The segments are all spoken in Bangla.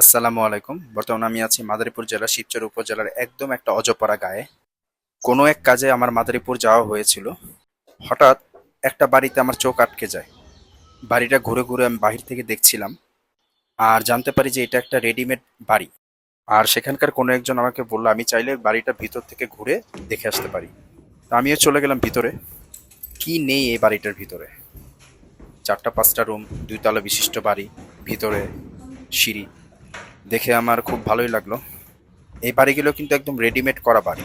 আসসালামু আলাইকুম। বর্তমানে আমি আছি মাদারীপুর জেলা শিবচর উপজেলার একদম একটা অজপাড়া গায়ে। কোনো এক কাজে আমার মাদারীপুর যাওয়া হয়েছিল। হঠাৎ একটা বাড়িতে আমার চোখ আটকে যায়। বাড়িটা ঘুরে ঘুরে আমি বাহির থেকে দেখছিলাম। আর জানতে পারি যে এটা একটা রেডিমেড বাড়ি। আর সেখানকার কোনো একজন আমাকে বলল, আমি চাইলে বাড়িটা ভিতর থেকে ঘুরে দেখে আসতে পারি। তো আমিও চলে গেলাম ভিতরে। কি নেই এই বাড়িটার ভিতরে? চারটা, পাঁচটা রুম, দুইতলা বিশিষ্ট বাড়ি, ভিতরে সিঁড়ি দেখে আমার খুব ভালোই লাগল। এই বাড়িগুলো কিন্তু একদম রেডিমেড করা বাড়ি।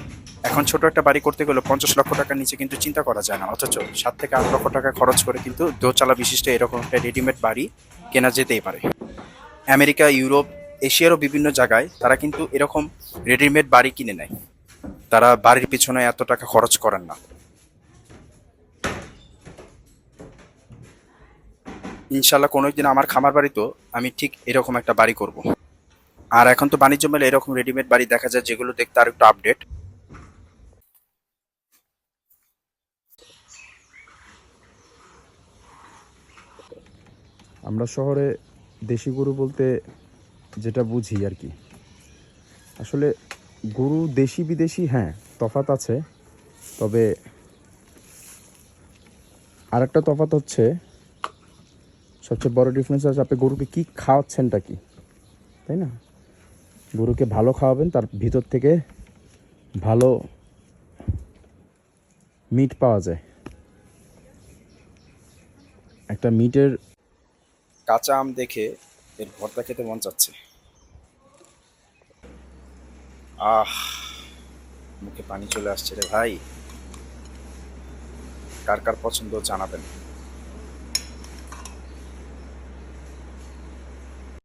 এখন ছোট একটা বাড়ি করতে গেলে পঞ্চাশ লক্ষ টাকার নিচে কিন্তু চিন্তা করা যায় না। অথচ সাত থেকে আট লক্ষ টাকা খরচ করে কিন্তু দোচালা বিশিষ্ট এরকম একটা রেডিমেড বাড়ি কেনা যেতেই পারে। আমেরিকা, ইউরোপ, এশিয়ারও বিভিন্ন জায়গায় তারা কিন্তু এরকম রেডিমেড বাড়ি কিনে নেয়। তারা বাড়ির পিছনে এত টাকা খরচ করেন না। ইনশাল্লাহ কোনো একদিন আমার খামার বাড়িতেও আমি ঠিক এরকম একটা বাড়ি করব। আর এখন তো বাণিজ্য মেলে এরকম রেডিমেড বাড়ি দেখা যায় যেগুলো দেখতে আর একটু আপডেট আমরা শহরে দেশি গরু বলতে যেটা বুঝি আর কি। আসলে গরু দেশি বিদেশি হ্যাঁ তফাত আছে। তবে আর একটা তফাত হচ্ছে, সবচেয়ে বড় ডিফারেন্স আছে আপনি গরুকে কী খাওয়াচ্ছেনটা কি? তাই না? গরুকে ভালো খাওয়াবেন, তার ভিতর থেকে ভালো মিট পাওয়া যায়। একটা মিটের কাঁচা আম দেখে এর ভর্তা খেতে মন চাচ্ছে। আহ, মুখে পানি চলে আসছে রে ভাই। কার কার পছন্দ জানাবেন।